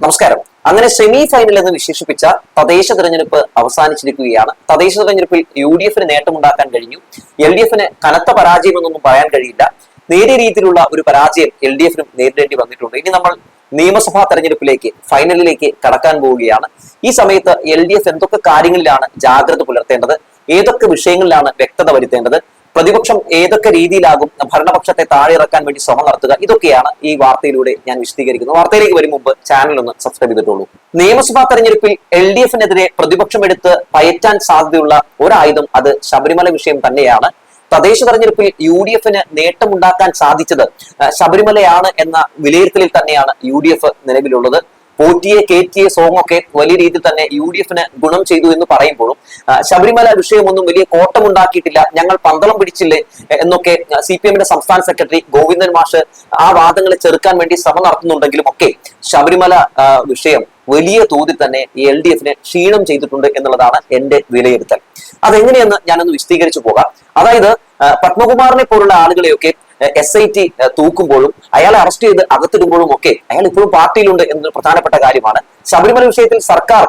നമസ്കാരം. അങ്ങനെ semi final എന്ന് വിശേഷിപ്പിച്ച തദ്ദേശ തെരഞ്ഞെടുപ്പ് അവസാനിച്ചിരിക്കുകയാണ്. തദ്ദേശ തെരഞ്ഞെടുപ്പിൽ യു ഡി എഫിന് നേട്ടമുണ്ടാക്കാൻ കഴിഞ്ഞു. എൽ ഡി എഫിന് കനത്ത പരാജയം എന്നൊന്നും പറയാൻ കഴിയില്ല. നേരിയ രീതിയിലുള്ള ഒരു പരാജയം എൽ ഡി എഫിനും നേരിടേണ്ടി വന്നിട്ടുണ്ട്. ഇനി നമ്മൾ നിയമസഭാ തെരഞ്ഞെടുപ്പിലേക്ക് ഫൈനലിലേക്ക് കടക്കാൻ പോവുകയാണ്. ഈ സമയത്ത് എൽ ഡി എഫ് എന്തൊക്കെ കാര്യങ്ങളിലാണ് ജാഗ്രത പുലർത്തേണ്ടത്? ഏതൊക്കെ വിഷയങ്ങളിലാണ് വ്യക്തത വരുത്തേണ്ടത്? പ്രതിപക്ഷം ഏതൊക്കെ രീതിയിലാകും ഭരണപക്ഷത്തെ താഴെ ഇറക്കാൻ വേണ്ടി ശ്രമം നടത്തുക? ഇതൊക്കെയാണ് ഈ വാർത്തയിലൂടെ ഞാൻ വിശദീകരിക്കുന്നത്. വാർത്തയിലേക്ക് വരും മുമ്പ് ചാനൽ ഒന്ന് സബ്സ്ക്രൈബ് ചെയ്തിട്ടുള്ളൂ നിയമസഭാ തെരഞ്ഞെടുപ്പിൽ എൽ ഡി എഫിനെതിരെ പ്രതിപക്ഷം എടുത്ത് പയറ്റാൻ സാധ്യതയുള്ള ഒരായുധം അത് ശബരിമല വിഷയം തന്നെയാണ്. തദ്ദേശ തെരഞ്ഞെടുപ്പിൽ യു ഡി എഫിന് നേട്ടമുണ്ടാക്കാൻ സാധിച്ചത് ശബരിമലയാണ് എന്ന വിലയിരുത്തലിൽ തന്നെയാണ് യു ഡി എഫ് നിലവിലുള്ളത്. പോറ്റിയെ കയറ്റിയ സോങ് ഒക്കെ വലിയ രീതിയിൽ തന്നെ യു ഡി എഫിന് ഗുണം ചെയ്തു എന്ന് പറയുമ്പോഴും ശബരിമല വിഷയമൊന്നും വലിയ കോട്ടമുണ്ടാക്കിയിട്ടില്ല ഞങ്ങൾ പന്തളം പിടിച്ചില്ലേ എന്നൊക്കെ സി പി എമ്മിന്റെ സംസ്ഥാന സെക്രട്ടറി ഗോവിന്ദൻ മാഷ് ആ വാദങ്ങളെ ചെറുക്കാൻ വേണ്ടി ശ്രമം നടത്തുന്നുണ്ടെങ്കിലും ഒക്കെ ശബരിമല വിഷയം വലിയ തോതിൽ തന്നെ എൽ ഡി എഫിനെ ക്ഷീണം ചെയ്തിട്ടുണ്ട് എന്നുള്ളതാണ് എന്റെ വിലയിരുത്തൽ. അതെങ്ങനെയെന്ന് ഞാനൊന്ന് വിശദീകരിച്ചു പോകാം. അതായത് പത്മകുമാറിനെ പോലുള്ള ആളുകളെയൊക്കെ എസ് ഐ ടി തൂക്കുമ്പോഴും അയാളെ അറസ്റ്റ് ചെയ്ത് അകത്തിടുമ്പോഴും ഒക്കെ അയാൾ ഇപ്പോഴും പാർട്ടിയിലുണ്ട് എന്നൊരു പ്രധാനപ്പെട്ട കാര്യമാണ്. ശബരിമല വിഷയത്തിൽ സർക്കാർ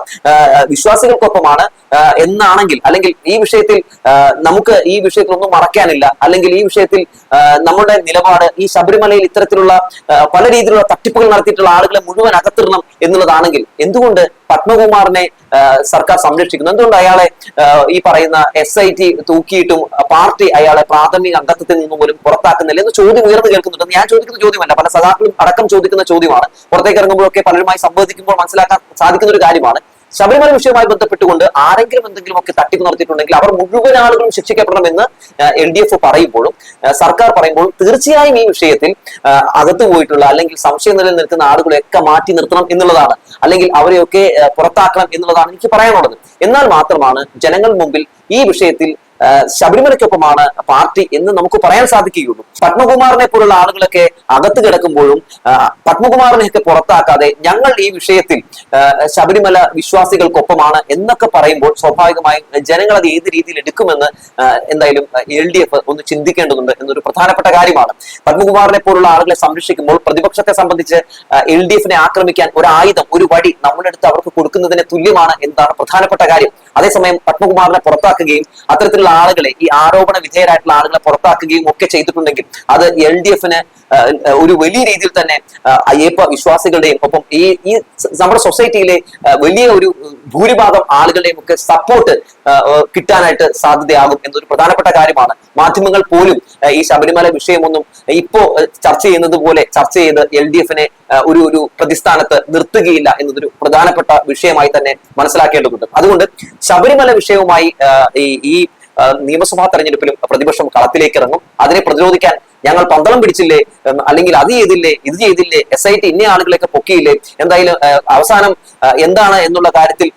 വിശ്വാസികൾക്കൊപ്പമാണ് എന്നാണെങ്കിൽ അല്ലെങ്കിൽ ഈ വിഷയത്തിൽ നമുക്ക് ഈ വിഷയത്തിൽ ഒന്നും മറക്കാനില്ല അല്ലെങ്കിൽ ഈ വിഷയത്തിൽ നമ്മുടെ നിലപാട് ഈ ശബരിമലയിൽ ഇത്തരത്തിലുള്ള പല രീതിയിലുള്ള തട്ടിപ്പുകൾ നടത്തിയിട്ടുള്ള ആളുകളെ മുഴുവൻ അകത്തിടണം എന്നുള്ളതാണെങ്കിൽ എന്തുകൊണ്ട് പത്മകുമാറിനെ സർക്കാർ സംരക്ഷിക്കുന്നു? എന്തുകൊണ്ട് അയാളെ ഈ പറയുന്ന എസ് ഐ ടി തൂക്കിയിട്ടും പാർട്ടി അയാളെ പ്രാഥമിക അംഗത്വത്തിൽ നിന്ന് പോലും പുറത്താക്കുന്നില്ല എന്ന് ചോദ്യം ഉയർന്നു കേൾക്കുന്നുണ്ട് ഞാൻ ചോദിക്കുന്ന ചോദ്യമല്ല. പല സഖാക്കളും അടക്കം ചോദിക്കുന്ന ചോദ്യമാണ്. പുറത്തേക്ക് ഇറങ്ങുമ്പോഴൊക്കെ പലരുമായി സംവദിക്കുമ്പോൾ മനസ്സിലാക്കാൻ സാധിക്കുന്ന ഒരു കാര്യമാണ്. ശബരിമല വിഷയവുമായി ബന്ധപ്പെട്ടുകൊണ്ട് ആരെങ്കിലും എന്തെങ്കിലും ഒക്കെ തട്ടിപ്പ് നടത്തിയിട്ടുണ്ടെങ്കിൽ അവർ മുഴുവൻ ആളുകളും ശിക്ഷിക്കപ്പെടണമെന്ന് എൽ ഡി എഫ് പറയുമ്പോഴും സർക്കാർ പറയുമ്പോഴും തീർച്ചയായും ഈ വിഷയത്തിൽ അകത്തു പോയിട്ടുള്ള അല്ലെങ്കിൽ സംശയം നിലനിൽക്കുന്ന നിൽക്കുന്ന ആളുകളെയൊക്കെ മാറ്റി നിർത്തണം എന്നുള്ളതാണ്. അല്ലെങ്കിൽ അവരെയൊക്കെ പുറത്താക്കണം എന്നുള്ളതാണ് എനിക്ക് പറയാനുള്ളത്. എന്നാൽ മാത്രമാണ് ജനങ്ങൾ മുമ്പിൽ ഈ വിഷയത്തിൽ ശബരിമലയ്ക്കൊപ്പമാണ് പാർട്ടി എന്ന് നമുക്ക് പറയാൻ സാധിക്കുകയുള്ളൂ. പത്മകുമാറിനെ പോലുള്ള ആളുകളൊക്കെ അകത്ത് കിടക്കുമ്പോഴും പത്മകുമാറിനെയൊക്കെ പുറത്താക്കാതെ ഞങ്ങൾ ഈ വിഷയത്തിൽ ശബരിമല വിശ്വാസികൾക്കൊപ്പമാണ് എന്നൊക്കെ പറയുമ്പോൾ സ്വാഭാവികമായും ജനങ്ങൾ അത് ഏത് രീതിയിൽ എടുക്കുമെന്ന് എന്തായാലും എൽ ഡി എഫ് ഒന്ന് ചിന്തിക്കേണ്ടതുണ്ട് എന്നൊരു പ്രധാനപ്പെട്ട കാര്യമാണ്. പത്മകുമാറിനെ പോലുള്ള ആളുകളെ സംരക്ഷിക്കുമ്പോൾ പ്രതിപക്ഷത്തെ സംബന്ധിച്ച് എൽ ഡി എഫിനെ ആക്രമിക്കാൻ ഒരു ആയുധം ഒരു വടി നമ്മുടെ അടുത്ത് അവർക്ക് കൊടുക്കുന്നതിന് തുല്യമാണ് എന്താണ് പ്രധാനപ്പെട്ട കാര്യം. അതേസമയം പത്മകുമാറിനെ പുറത്താക്കുകയും അത്തരത്തിലുള്ള ആളുകളെ ഈ ആരോപണ വിധേയരായിട്ടുള്ള ആളുകളെ പുറത്താക്കുകയും ഒക്കെ ചെയ്തിട്ടുണ്ടെങ്കിൽ അത് എൽ ഡി എഫിന് ഒരു വലിയ രീതിയിൽ തന്നെ അയ്യപ്പ വിശ്വാസികളുടെയും ഒപ്പം ഈ ഈ നമ്മുടെ സൊസൈറ്റിയിലെ വലിയ ഒരു ഭൂരിഭാഗം ആളുകളുടെയും ഒക്കെ സപ്പോർട്ട് കിട്ടാനായിട്ട് സാധ്യതയാകും എന്നൊരു പ്രധാനപ്പെട്ട കാര്യമാണ്. മാധ്യമങ്ങൾ പോലും ഈ ശബരിമല വിഷയമൊന്നും ഇപ്പോ ചർച്ച ചെയ്യുന്നത് പോലെ ചർച്ച ചെയ്ത് എൽ ഡി എഫിനെ ഒരു ഒരു പ്രതിസ്ഥാനത്ത് നിർത്തുകയില്ല എന്നതൊരു പ്രധാനപ്പെട്ട വിഷയമായി തന്നെ മനസ്സിലാക്കേണ്ടതുണ്ട്. അതുകൊണ്ട് ശബരിമല വിഷയവുമായി ഈ നിയമസഭാ തെരഞ്ഞെടുപ്പിലും പ്രതിപക്ഷം കളത്തിലേക്ക് ഇറങ്ങും അതിനെ പ്രതിരോധിക്കാൻ ഞങ്ങൾ പന്തളം പിടിച്ചില്ലേ? അല്ലെങ്കിൽ അത് ചെയ്തില്ലേ? ഇത് ചെയ്തില്ലേ? എസ് ഐ ടി ഇന്ന ആളുകളെയൊക്കെ പൊക്കിയില്ലേ? എന്തായാലും അവസാനം എന്താണ് എന്നുള്ള കാര്യത്തിൽ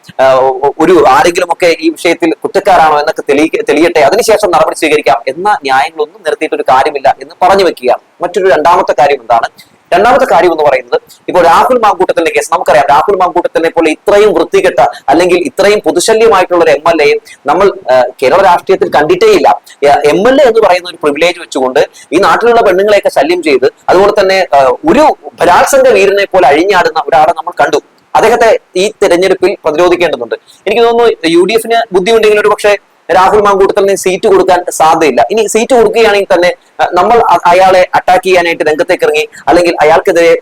ഒരു ആരെങ്കിലും ഒക്കെ ഈ വിഷയത്തിൽ കുറ്റക്കാരാണോ എന്നൊക്കെ തെളിയിക്ക തെളിയട്ടെ. അതിനുശേഷം നടപടി സ്വീകരിക്കാം എന്ന ന്യായങ്ങളൊന്നും നിർത്തിയിട്ട് ഒരു കാര്യമില്ല എന്ന് പറഞ്ഞു വെക്കുക മറ്റൊരു രണ്ടാമത്തെ കാര്യം എന്താണ്? രണ്ടാമത്തെ കാര്യം എന്ന് പറയുന്നത് ഇപ്പോൾ രാഹുൽ മാങ്കൂട്ടത്തിന്റെ കേസ് നമുക്കറിയാം രാഹുൽ മാങ്കൂട്ടത്തിനെ പോലെ ഇത്രയും വൃത്തികെട്ട അല്ലെങ്കിൽ ഇത്രയും പൊതുശല്യമായിട്ടുള്ള ഒരു എം എൽ നമ്മൾ കേരള രാഷ്ട്രീയത്തിൽ കണ്ടിട്ടേ ഇല്ല എം എൽ എ എന്ന് പറയുന്ന ഒരു പ്രിവിലേജ് വെച്ചുകൊണ്ട് ഈ നാട്ടിലുള്ള പെണ്ണുങ്ങളെയൊക്കെ ശല്യം ചെയ്ത് അതുപോലെ തന്നെ ഒരു ബലാത്സംഗ വീരനെ പോലെ അഴിഞ്ഞാടുന്ന ഒരാളെ നമ്മൾ കണ്ടു. അദ്ദേഹത്തെ ഈ തെരഞ്ഞെടുപ്പിൽ പ്രതിരോധിക്കേണ്ടതുണ്ട്. എനിക്ക് തോന്നുന്നു യു ഡി എഫിന് ബുദ്ധിയുണ്ടെങ്കിൽ ഒരു പക്ഷേ രാഹുൽ മാങ്കൂട്ടത്തിന് സീറ്റ് കൊടുക്കാൻ സാധ്യതയില്ല. ഇനി സീറ്റ് കൊടുക്കുകയാണെങ്കിൽ തന്നെ നമ്മൾ അയാളെ അറ്റാക്ക് ചെയ്യാനായിട്ട് രംഗത്തേക്ക് ഇറങ്ങി അല്ലെങ്കിൽ അയാൾക്കെതിരെ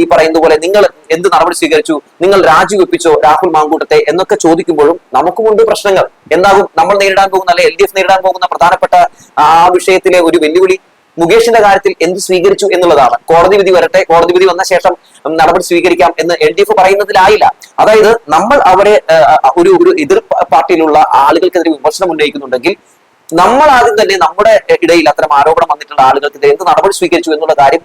ഈ പറയുന്ന പോലെ നിങ്ങൾ എന്ത് നടപടി സ്വീകരിച്ചു നിങ്ങൾ രാജിവെപ്പിച്ചോ രാഹുൽ മാങ്കൂട്ടത്തെ എന്നൊക്കെ ചോദിക്കുമ്പോഴും നമുക്കുമുണ്ട് പ്രശ്നങ്ങൾ. എന്താകും? നമ്മൾ നേരിടാൻ പോകുന്ന അല്ലെ എൽ ഡി എഫ് നേരിടാൻ പോകുന്ന പ്രധാനപ്പെട്ട ആ വിഷയത്തിലെ ഒരു വെല്ലുവിളി മുകേഷിന്റെ കാര്യത്തിൽ എന്ത് സ്വീകരിച്ചു എന്നുള്ളതാണ്. കോടതി വിധി വരട്ടെ കോടതി വിധി വന്ന ശേഷം നടപടി സ്വീകരിക്കാം എന്ന് എൽ ഡി എഫ് പറയുന്നതിലായില്ല. അതായത് നമ്മൾ അവരെ ഒരു ഒരു എതിർ പാർട്ടിയിലുള്ള ആളുകൾക്കെതിരെ വിമർശനം ഉന്നയിക്കുന്നുണ്ടെങ്കിൽ നമ്മൾ ആദ്യം തന്നെ നമ്മുടെ ഇടയിൽ അത്തരം ആരോപണം വന്നിട്ടുള്ള ആളുകൾക്കെതിരെ എന്ത് നടപടി സ്വീകരിച്ചു എന്നുള്ള കാര്യം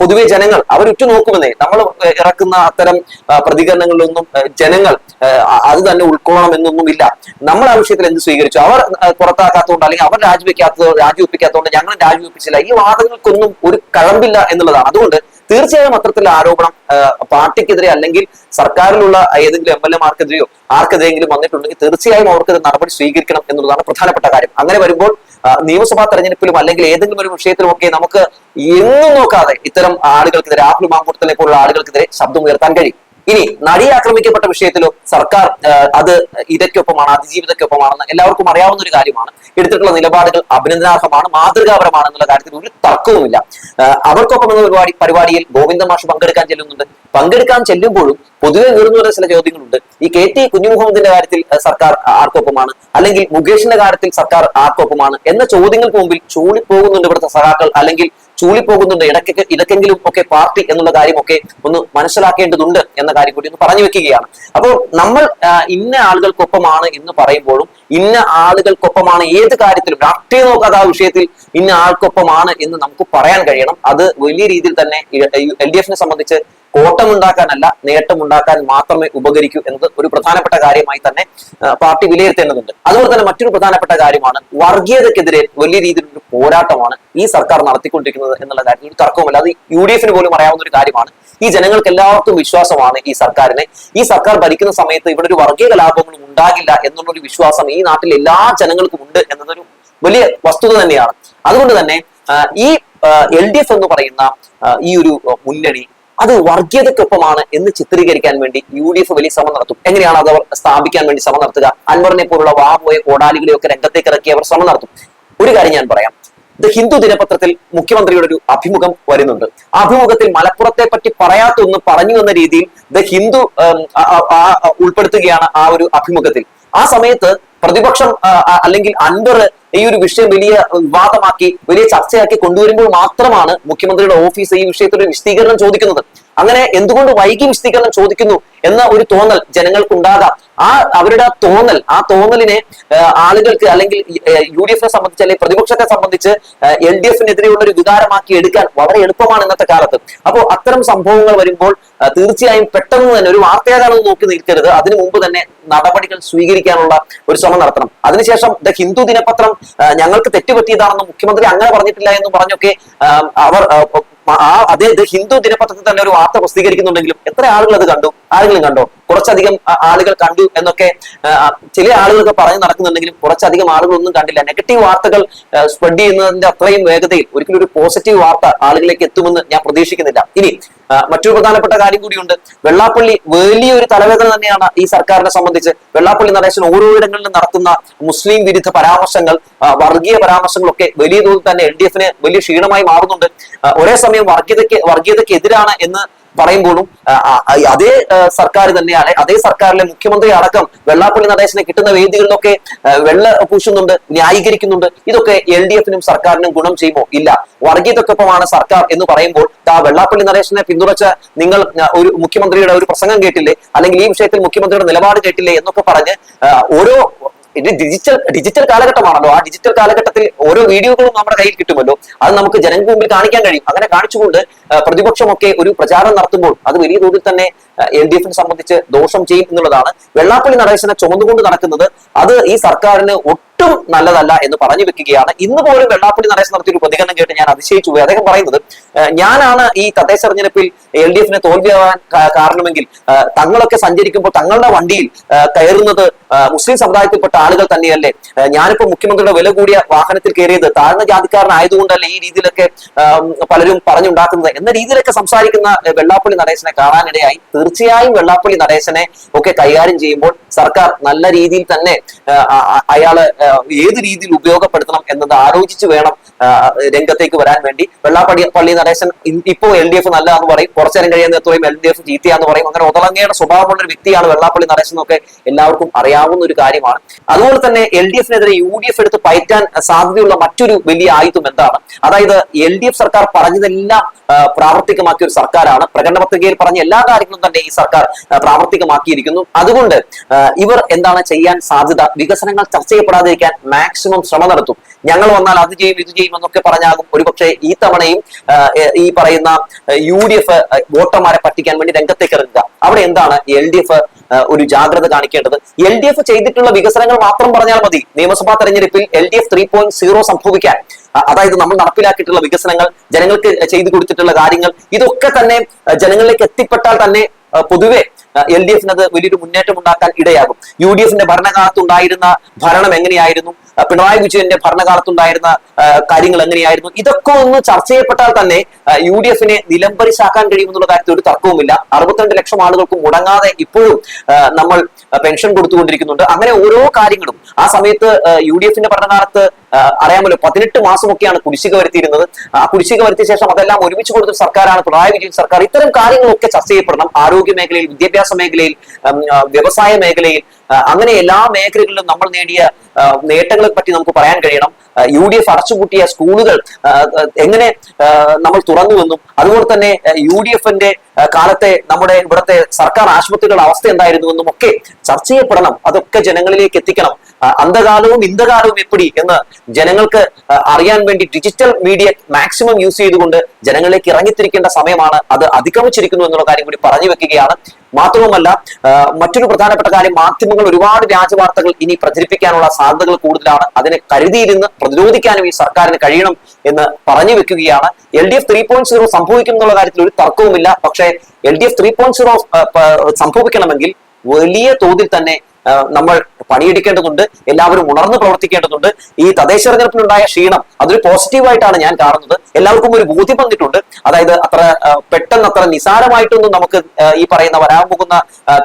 പൊതുവെ ജനങ്ങൾ അവർ ഉറ്റുനോക്കുമെന്നേ നമ്മൾ ഇറക്കുന്ന അത്തരം പ്രതികരണങ്ങളിലൊന്നും ജനങ്ങൾ അത് തന്നെ ഉൾക്കൊള്ളണം എന്നൊന്നുമില്ല നമ്മൾ ആ വിഷയത്തിൽ എന്ത് സ്വീകരിച്ചു? അവർ പുറത്താക്കാത്തതുകൊണ്ട് അല്ലെങ്കിൽ അവർ രാജിവെക്കാത്തത് രാജിവെപ്പിക്കാത്തതുകൊണ്ട് ഞങ്ങൾ രാജിവെപ്പിച്ചില്ല. ഈ വാദങ്ങൾക്കൊന്നും ഒരു കഴമ്പില്ല എന്നുള്ളതാണ്. അതുകൊണ്ട് തീർച്ചയായും അത്തരത്തിലുള്ള ആരോപണം പാർട്ടിക്കെതിരെ അല്ലെങ്കിൽ സർക്കാരിലുള്ള ഏതെങ്കിലും എം എൽ എമാർക്കെതിരെയോ ആർക്കെതിരെയെങ്കിലും വന്നിട്ടുണ്ടെങ്കിൽ തീർച്ചയായും അവർക്ക് നടപടി സ്വീകരിക്കണം എന്നുള്ളതാണ് പ്രധാനപ്പെട്ട കാര്യം. അങ്ങനെ വരുമ്പോൾ നിയമസഭാ തെരഞ്ഞെടുപ്പിലും അല്ലെങ്കിൽ ഏതെങ്കിലും ഒരു വിഷയത്തിലും ഒക്കെ നമുക്ക് എന്നും നോക്കാതെ ഇത്തരം ആളുകൾക്കെതിരെ രാഹുൽ മാങ്കൂട്ടത്തിനെ പോലുള്ള ആളുകൾക്കെതിരെ ശബ്ദം ഉയർത്താൻ കഴിയും. ഇനി നടി ആക്രമിക്കപ്പെട്ട വിഷയത്തിലോ സർക്കാർ അത് ഇരയ്ക്കൊപ്പമാണ് അതിജീവിതയ്ക്കൊപ്പമാണെന്ന് എല്ലാവർക്കും അറിയാവുന്ന ഒരു കാര്യമാണ്. എടുത്തിട്ടുള്ള നിലപാടുകൾ അഭിനന്ദനാർഹമാണ് മാതൃകാപരമാണ് എന്നുള്ള കാര്യത്തിൽ ഒരു തർക്കവുമില്ല. അവർക്കൊപ്പം എന്ന പരിപാടി പരിപാടിയിൽ ഗോവിന്ദ മാഷ് പങ്കെടുക്കാൻ ചെല്ലുന്നുണ്ട്. പങ്കെടുക്കാൻ ചെല്ലുമ്പോഴും പൊതുവെ ഉയർന്നു വരുന്ന ചില ചോദ്യങ്ങളുണ്ട്. ഈ കെ ടി കുഞ്ഞുമുഹമ്മദിന്റെ കാര്യത്തിൽ സർക്കാർ ആർക്കൊപ്പമാണ്? അല്ലെങ്കിൽ മുകേഷിന്റെ കാര്യത്തിൽ സർക്കാർ ആർക്കൊപ്പമാണ്? എന്ന ചോദ്യങ്ങൾക്ക് മുമ്പിൽ ചൂളിപ്പോകുന്നുണ്ട് ഇവിടുത്തെ സഹാക്കൾ അല്ലെങ്കിൽ ചൂളിപ്പോകുന്നുണ്ട്. ഇടയ്ക്കൊക്കെ ഇടയ്ക്കെങ്കിലും ഒക്കെ പാർട്ടി എന്നുള്ള കാര്യമൊക്കെ ഒന്ന് മനസ്സിലാക്കേണ്ടതുണ്ട് എന്ന കാര്യം കൂടി ഒന്ന് പറഞ്ഞു വെക്കുകയാണ്. അപ്പോൾ നമ്മൾ ഇന്ന ആളുകൾക്കൊപ്പമാണ് എന്ന് പറയുമ്പോഴും ഇന്ന ആളുകൾക്കൊപ്പമാണ് ഏത് കാര്യത്തിലും രാഷ്ട്രീയ നോക്കാതെ ആ വിഷയത്തിൽ ഇന്ന ആൾക്കൊപ്പമാണ് എന്ന് നമുക്ക് പറയാൻ കഴിയണം. അത് വലിയ രീതിയിൽ തന്നെ എൽ ഡി എഫിനെ സംബന്ധിച്ച് കോട്ടമുണ്ടാക്കാനല്ല നേട്ടമുണ്ടാക്കാൻ മാത്രമേ ഉപകരിക്കൂ എന്നത് ഒരു പ്രധാനപ്പെട്ട കാര്യമായി തന്നെ പാർട്ടി വിലയിരുത്തേണ്ടതുണ്ട്. അതുപോലെ തന്നെ മറ്റൊരു പ്രധാനപ്പെട്ട കാര്യമാണ് വർഗീയതക്കെതിരെ വലിയ രീതിയിലൊരു പോരാട്ടമാണ് ഈ സർക്കാർ നടത്തിക്കൊണ്ടിരിക്കുന്നത് എന്നുള്ള കാര്യത്തിൽ ഒരു തർക്കവുമല്ല. അത് യു ഡി എഫിന് പോലും അറിയാവുന്ന ഒരു കാര്യമാണ്. ഈ ജനങ്ങൾക്ക് എല്ലാവർക്കും വിശ്വാസമാണ് ഈ സർക്കാരിനെ. ഈ സർക്കാർ ഭരിക്കുന്ന സമയത്ത് ഇവിടെ ഒരു വർഗീയ കലാപങ്ങളും ഉണ്ടാകില്ല എന്നുള്ളൊരു വിശ്വാസം ഈ നാട്ടിലെ എല്ലാ ജനങ്ങൾക്കും ഉണ്ട് എന്നതൊരു വലിയ വസ്തുത തന്നെയാണ്. അതുകൊണ്ട് തന്നെ ഈ എൽ ഡി എഫ് എന്ന് പറയുന്ന ഈ ഒരു മുന്നണി അത് വർഗീയതയ്ക്കൊപ്പമാണ് എന്ന് ചിത്രീകരിക്കാൻ വേണ്ടി യു ഡി എഫ് വലിയ ശ്രമം നടത്തും. എങ്ങനെയാണ് അത് അവർ സ്ഥാപിക്കാൻ വേണ്ടി ശ്രമം നടത്തുക? അൻവറിനെ പോലുള്ള വാ പോയ കോടാലികളെയൊക്കെ രംഗത്തേക്ക് ഇറക്കി അവർ ശ്രമം നടത്തും. ഒരു കാര്യം ഞാൻ പറയാം. ദ ഹിന്ദു ദിനപത്രത്തിൽ മുഖ്യമന്ത്രിയുടെ ഒരു അഭിമുഖം വരുന്നുണ്ട്. അഭിമുഖത്തിൽ മലപ്പുറത്തെ പറ്റി പറയാത്ത ഒന്ന് പറഞ്ഞു എന്ന രീതിയിൽ ദ ഹിന്ദു ഉൾപ്പെടുത്തുകയാണ് ആ ഒരു അഭിമുഖത്തിൽ. ആ സമയത്ത് പ്രതിപക്ഷം അല്ലെങ്കിൽ അൻവർ ഈ ഒരു വിഷയം വലിയ വിവാദമാക്കി വലിയ ചർച്ചയാക്കി കൊണ്ടുവരുമ്പോൾ മാത്രമാണ് മുഖ്യമന്ത്രിയുടെ ഓഫീസ് ഈ വിഷയത്തിൽ ഒരു വിശദീകരണം ചോദിക്കുന്നത്. അങ്ങനെ എന്തുകൊണ്ട് വൈകി വിശദീകരണം ചോദിക്കുന്നു എന്ന ഒരു തോന്നൽ ജനങ്ങൾക്കുണ്ടാകാം. ആ അവരുടെ ആ തോന്നൽ ആ തോന്നലിനെ ആളുകൾക്ക് അല്ലെങ്കിൽ യു ഡി എഫിനെ സംബന്ധിച്ച് അല്ലെങ്കിൽ പ്രതിപക്ഷത്തെ സംബന്ധിച്ച് എൽ ഡി എഫിനെതിരെയുള്ള ഒരു വികാരമാക്കി എടുക്കാൻ വളരെ എളുപ്പമാണ് ഇന്നത്തെ കാലത്ത്. അപ്പോൾ അത്തരം സംഭവങ്ങൾ വരുമ്പോൾ തീർച്ചയായും പെട്ടെന്ന് തന്നെ ഒരു വാർത്തയാകാണെന്ന് നോക്കി നിൽക്കരുത്. അതിനു മുമ്പ് തന്നെ നടപടികൾ സ്വീകരിക്കാനുള്ള ഒരു ശ്രമം നടത്തണം. അതിനുശേഷം ദ ഹിന്ദു ദിനപത്രം ഞങ്ങൾക്ക് തെറ്റുപറ്റിയതാണെന്ന് മുഖ്യമന്ത്രി അങ്ങനെ പറഞ്ഞിട്ടില്ല എന്ന് പറഞ്ഞൊക്കെ അവർ അതേ ഇത് ഹിന്ദു ദിനപത്രത്തിൽ തന്നെ ഒരു വാർത്ത പ്രസിദ്ധീകരിക്കുന്നുണ്ടെങ്കിലും എത്ര ആളുകൾ അത് കണ്ടു? ആരെങ്കിലും കണ്ടോ? കുറച്ചധികം ആളുകൾ കണ്ടു എന്നൊക്കെ ചില ആളുകളൊക്കെ പറഞ്ഞു നടക്കുന്നുണ്ടെങ്കിലും കുറച്ചധികം ആളുകളൊന്നും കണ്ടില്ല. നെഗറ്റീവ് വാർത്തകൾ സ്പ്രെഡ് ചെയ്യുന്നതിന്റെ അത്രയും വേഗതയിൽ ഒരിക്കലും ഒരു പോസിറ്റീവ് വാർത്ത ആളുകളിലേക്ക് എത്തുമെന്ന് ഞാൻ പ്രതീക്ഷിക്കുന്നില്ല. ഇനി മറ്റൊരു പ്രധാനപ്പെട്ട കാര്യം കൂടിയുണ്ട്. വെള്ളാപ്പള്ളി വലിയൊരു തലവേദന തന്നെയാണ് ഈ സർക്കാരിനെ സംബന്ധിച്ച്. വെള്ളാപ്പള്ളി നടേശൻ ഓരോ ഇടങ്ങളിലും നടത്തുന്ന മുസ്ലിം വിരുദ്ധ പരാമർശങ്ങൾ വർഗീയ പരാമർശങ്ങളൊക്കെ വലിയ തോതിൽ തന്നെ എൽ ഡി എഫിന് വലിയ ക്ഷീണമായി മാറുന്നുണ്ട്. ഒരേ സമയം വർഗീയതയ്ക്ക് വർഗീയതയ്ക്ക് എതിരാണ് എന്ന് പറയുമ്പോഴും അതേ സർക്കാർ തന്നെയാണ് അതേ സർക്കാരിലെ മുഖ്യമന്ത്രി അടക്കം വെള്ളാപ്പള്ളി നടേശനെ കിട്ടുന്ന വേദികളിലൊക്കെ വെള്ള പൂശുന്നുണ്ട് ന്യായീകരിക്കുന്നുണ്ട്. ഇതൊക്കെ എൽ ഡി എഫിനും സർക്കാരിനും ഗുണം ചെയ്യുമോ? ഇല്ല. വർഗീയതക്കൊപ്പമാണ് സർക്കാർ എന്ന് പറയുമ്പോൾ ആ വെള്ളാപ്പള്ളി നടേശനെ പിന്തുണച്ച നിങ്ങൾ ഒരു മുഖ്യമന്ത്രിയുടെ ഒരു പ്രസംഗം കേട്ടില്ലേ? അല്ലെങ്കിൽ ഈ വിഷയത്തിൽ മുഖ്യമന്ത്രിയുടെ നിലപാട് കേട്ടില്ലേ? എന്നൊക്കെ പറഞ്ഞ് ഓരോ ഇത് ഡിജിറ്റൽ ഡിജിറ്റൽ കാലഘട്ടമാണല്ലോ. ആ ഡിജിറ്റൽ കാലഘട്ടത്തിൽ ഓരോ വീഡിയോകളും നമ്മുടെ കയ്യിൽ കിട്ടുമല്ലോ. അത് നമുക്ക് ജനങ്ങൾക്ക് മുമ്പിൽ കാണിക്കാൻ കഴിയും. അങ്ങനെ കാണിച്ചുകൊണ്ട് പ്രതിപക്ഷമൊക്കെ ഒരു പ്രചാരണം നടത്തുമ്പോൾ അത് വലിയ തോതിൽ തന്നെ എൽ ഡി എഫിനെ സംബന്ധിച്ച് ദോഷം ചെയ്യും എന്നുള്ളതാണ്. വെള്ളാപ്പള്ളി നടേശനെ ചുമന്നുകൊണ്ട് നടക്കുന്നത് അത് ഈ സർക്കാരിന് നല്ലതല്ല എന്ന് പറഞ്ഞു വെക്കുകയാണ്. ഇന്ന് പോലും വെള്ളാപ്പള്ളി നടേശൻ നടത്തിയ ഒരു പ്രതികരണം കേട്ട് ഞാൻ അതിശയിച്ചു പോയി. അദ്ദേഹം പറയുന്നത് ഞാനാണ് ഈ തദ്ദേശ തെരഞ്ഞെടുപ്പിൽ എൽ ഡി എഫിനെ തോൽവിയാവാൻ കാരണമെങ്കിൽ തങ്ങളൊക്കെ സഞ്ചരിക്കുമ്പോൾ തങ്ങളുടെ വണ്ടിയിൽ കയറുന്നത് മുസ്ലിം സമുദായത്തിൽപ്പെട്ട ആളുകൾ തന്നെയല്ലേ? ഞാനിപ്പോ മുഖ്യമന്ത്രിയുടെ വില കൂടിയ വാഹനത്തിൽ കയറിയത് താഴ്ന്ന ജാതിക്കാരനായതുകൊണ്ടല്ലേ ഈ രീതിയിലൊക്കെ പലരും പറഞ്ഞുണ്ടാക്കുന്നത്? എന്ന രീതിയിലൊക്കെ സംസാരിക്കുന്ന വെള്ളാപ്പള്ളി നടേശനെ കാണാനിടയായി. തീർച്ചയായും വെള്ളാപ്പള്ളി നടേശനെ ഒക്കെ കൈകാര്യം ചെയ്യുമ്പോൾ സർക്കാർ നല്ല രീതിയിൽ തന്നെ അയാൾ ഏത് രീതിയിൽ ഉപയോഗപ്പെടുത്തണം എന്നത് ആലോചിച്ച് വേണം രംഗത്തേക്ക് വരാൻ വേണ്ടി. വെള്ളാപ്പള്ളി പള്ളി നടേശൻ ഇപ്പോൾ ഇപ്പോ എൽ ഡി എഫ് നല്ലതാന്ന് പറയും. കുറച്ചേരം കഴിയുന്ന എത്രയും എൽ ഡി എഫ് ചീത്തയാന്ന് പറയും. അങ്ങനെ ഒതളങ്ങയുടെ സ്വഭാവമുള്ള ഒരു വ്യക്തിയാണ് വെള്ളാപ്പള്ളി നടേശൻ എന്നൊക്കെ എല്ലാവർക്കും അറിയാവുന്ന ഒരു കാര്യമാണ്. അതുപോലെ തന്നെ എൽ ഡി എഫിനെതിരെ യു ഡി എഫ് എടുത്ത് പയറ്റാൻ സാധ്യതയുള്ള മറ്റൊരു വലിയ ആയുധം എന്താണ്? അതായത് എൽ ഡി എഫ് സർക്കാർ പറഞ്ഞതെല്ലാം പ്രാവർത്തികമാക്കിയ ഒരു സർക്കാരാണ്. പ്രകടന പത്രികയിൽ പറഞ്ഞ എല്ലാ കാര്യങ്ങളും തന്നെ ഈ സർക്കാർ പ്രാവർത്തികമാക്കിയിരിക്കുന്നു. അതുകൊണ്ട് ഇവർ എന്താണ് ചെയ്യാൻ സാധ്യത? വികസനങ്ങൾ ചർച്ച ചെയ്യപ്പെടാതിരിക്കാൻ മാക്സിമം ശ്രമം നടത്തും. ഞങ്ങൾ വന്നാൽ അത് ചെയ്യും ഇത് ചെയ്യും എന്നൊക്കെ പറഞ്ഞാകും ഒരുപക്ഷെ ഈ തവണയും ഈ പറയുന്ന യു ഡി എഫ് വോട്ടർമാരെ പറ്റിക്കാൻ വേണ്ടി രംഗത്തേക്ക് ഇറങ്ങുക. അവിടെ എന്താണ് എൽ ഡി എഫ് ഒരു ജാഗ്രത കാണിക്കേണ്ടത്? എൽ ഡി എഫ് ചെയ്തിട്ടുള്ള വികസനങ്ങൾ മാത്രം പറഞ്ഞാൽ മതി. നിയമസഭാ തെരഞ്ഞെടുപ്പിൽ L D F three point zero സംഭവിക്കാൻ. അതായത് നമ്മൾ നടപ്പിലാക്കിയിട്ടുള്ള വികസനങ്ങൾ ജനങ്ങൾക്ക് ചെയ്തു കൊടുത്തിട്ടുള്ള കാര്യങ്ങൾ ഇതൊക്കെ തന്നെ ജനങ്ങളിലേക്ക് എത്തിപ്പെട്ടാൽ തന്നെ പൊതുവെ എൽ ഡി എഫിന് അത് വലിയൊരു മുന്നേറ്റം ഉണ്ടാക്കാൻ ഇടയാകും. യു ഡി എഫിന്റെ ഭരണകാലത്ത് ഉണ്ടായിരുന്ന ഭരണം എങ്ങനെയായിരുന്നു? പിണറായി വിജയന്റെ ഭരണകാലത്തുണ്ടായിരുന്ന കാര്യങ്ങൾ എങ്ങനെയായിരുന്നു? ഇതൊക്കെ ഒന്ന് ചർച്ച ചെയ്യപ്പെട്ടാൽ തന്നെ യു ഡി എഫിനെ നിലംപരിശാക്കാൻ കഴിയുമെന്നുള്ള കാര്യത്തിൽ ഒരു തർക്കവുമില്ല. അറുപത്തിരണ്ട് ലക്ഷം ആളുകൾക്ക് മുടങ്ങാതെ ഇപ്പോഴും നമ്മൾ പെൻഷൻ കൊടുത്തുകൊണ്ടിരിക്കുന്നുണ്ട്. അങ്ങനെ ഓരോ കാര്യങ്ങളും. ആ സമയത്ത് യു ഡി എഫിന്റെ ഭരണകാലത്ത് അറിയാമല്ലോ പതിനെട്ട് മാസമൊക്കെയാണ് കുടിശ്ശിക വരുത്തിയിരുന്നത്. ആ കുടിശ്ശിക വരുത്തിയ ശേഷം അതെല്ലാം ഒരുമിച്ച് കൊടുത്ത സർക്കാരാണ് പിണറായി വിജയൻ സർക്കാർ. ഇത്തരം കാര്യങ്ങളൊക്കെ ചർച്ച ചെയ്യപ്പെടണം ആരോഗ്യ മേഖലയിൽ വിദ്യാഭ്യാസ മേഖലയിൽ ഉം, വ്യവസായ മേഖലയിൽ അങ്ങനെ എല്ലാ മേഖലകളിലും നമ്മൾ നേടിയ നേട്ടങ്ങളെ പറ്റി നമുക്ക് പറയാൻ കഴിയണം. യു ഡി എഫ് അടച്ചുപൂട്ടിയ സ്കൂളുകൾ എങ്ങനെ നമ്മൾ തുറന്നു തുറന്നുവെന്നും അതുപോലെ തന്നെ യു ഡി എഫിന്റെ കാലത്തെ നമ്മുടെ ഇവിടുത്തെ സർക്കാർ ആശുപത്രികളുടെ അവസ്ഥ എന്തായിരുന്നുവെന്നും ഒക്കെ ചർച്ച ചെയ്യപ്പെടണം. അതൊക്കെ ജനങ്ങളിലേക്ക് എത്തിക്കണം. അന്ധകാലവും ഇന്ധകാലവും എപ്പിടി എന്ന് ജനങ്ങൾക്ക് അറിയാൻ വേണ്ടി ഡിജിറ്റൽ മീഡിയ മാക്സിമം യൂസ് ചെയ്തുകൊണ്ട് ജനങ്ങളിലേക്ക് ഇറങ്ങിത്തിരിക്കേണ്ട സമയമാണ് അത് അതിക്രമിച്ചിരിക്കുന്നു എന്നുള്ള കാര്യം കൂടി പറഞ്ഞു വെക്കുകയാണ്. മാത്രവുമല്ല മറ്റൊരു പ്രധാനപ്പെട്ട കാര്യം മാധ്യമങ്ങൾ ഒരുപാട് വ്യാജവാർത്തകൾ ഇനി പ്രചരിപ്പിക്കാനുള്ള സാധ്യതകൾ കൂടുതലാണ്. അതിനെ കരുതിയിരുന്ന് പ്രതിരോധിക്കാനും ഈ സർക്കാരിന് കഴിയണം എന്ന് പറഞ്ഞു വെക്കുകയാണ്. L D F three point zero സംഭവിക്കും എന്നുള്ള കാര്യത്തിൽ ഒരു തർക്കവുമില്ല. പക്ഷേ L D F three point zero സംഭവിക്കണമെങ്കിൽ വലിയ തോതിൽ തന്നെ നമ്മൾ പണിയെടുക്കേണ്ടതുണ്ട് എല്ലാവരും ഉണർന്ന് പ്രവർത്തിക്കേണ്ടതുണ്ട്. ഈ തദ്ദേശ തെരഞ്ഞെടുപ്പിലുണ്ടായ ക്ഷീണം അതൊരു പോസിറ്റീവായിട്ടാണ് ഞാൻ കാണുന്നത്. എല്ലാവർക്കും ഒരു ബോധ്യം വന്നിട്ടുണ്ട് അതായത് അത്ര പെട്ടെന്ന് അത്ര നിസാരമായിട്ടൊന്നും നമുക്ക് ഈ പറയുന്ന വരാൻ പോകുന്ന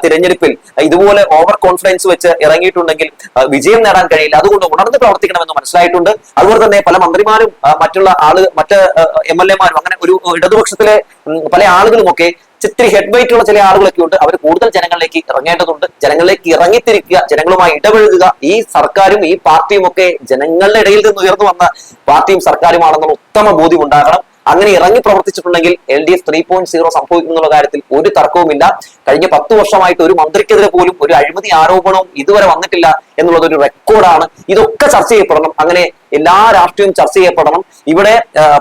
തിരഞ്ഞെടുപ്പിൽ ഇതുപോലെ ഓവർ കോൺഫിഡൻസ് വെച്ച് ഇറങ്ങിയിട്ടുണ്ടെങ്കിൽ വിജയം നേടാൻ കഴിയില്ല. അതുകൊണ്ട് ഉണർന്ന് പ്രവർത്തിക്കണമെന്ന് മനസ്സിലായിട്ടുണ്ട്. അതുപോലെ തന്നെ പല മന്ത്രിമാരും മറ്റുള്ള ആൾ മറ്റ് എം എൽ എമാരും അങ്ങനെ ഒരു ഇടതുപക്ഷത്തിലെ പല ആളുകളുമൊക്കെ ഇത്തിരി ഹെഡ് വെയിറ്റ് ഉള്ള ചില ആളുകളൊക്കെ ഉണ്ട്. അവർ കൂടുതൽ ജനങ്ങളിലേക്ക് ഇറങ്ങേണ്ടതുണ്ട്. ജനങ്ങളിലേക്ക് ഇറങ്ങിത്തിരിക്കുക ജനങ്ങളുമായി ഇടപഴകുക. ഈ സർക്കാരും ഈ പാർട്ടിയും ഒക്കെ ജനങ്ങളുടെ ഇടയിൽ നിന്ന് ഉയർന്നു വന്ന പാർട്ടിയും സർക്കാരുമാണെന്നുള്ള ഉത്തമ ബോധ്യം ഉണ്ടാകണം. അങ്ങനെ ഇറങ്ങി പ്രവർത്തിച്ചിട്ടുണ്ടെങ്കിൽ L D F three point zero സംഭവിക്കുന്നുള്ള കാര്യത്തിൽ ഒരു തർക്കവുമില്ല. കഴിഞ്ഞ പത്ത് വർഷമായിട്ട് ഒരു മന്ത്രിക്കെതിരെ പോലും ഒരു അഴിമതി ആരോപണവും ഇതുവരെ വന്നിട്ടില്ല എന്നുള്ളത് ഒരു റെക്കോർഡാണ് ഇതൊക്കെ ചർച്ച ചെയ്യപ്പെടണം. അങ്ങനെ എല്ലാ രാഷ്ട്രീയവും ചർച്ച ചെയ്യപ്പെടണം. ഇവിടെ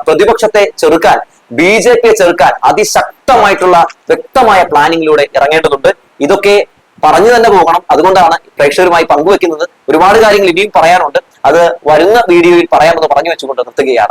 പ്രതിപക്ഷത്തെ ചെറുക്കാൻ ബി ജെ പിയെ ചെറുക്കാൻ അതിശക്തമായിട്ടുള്ള വ്യക്തമായ പ്ലാനിങ്ങിലൂടെ ഇറങ്ങേണ്ടതുണ്ട്. ഇതൊക്കെ പറഞ്ഞു തന്നെ പോകണം. അതുകൊണ്ടാണ് പ്രേക്ഷകരുമായി പങ്കുവെക്കുന്നത്. ഒരുപാട് കാര്യങ്ങൾ ഇനിയും പറയാനുണ്ട്. അത് വരുന്ന വീഡിയോയിൽ പറയാമെന്ന് പറഞ്ഞു വെച്ചുകൊണ്ട് നിർത്തുകയാണ്.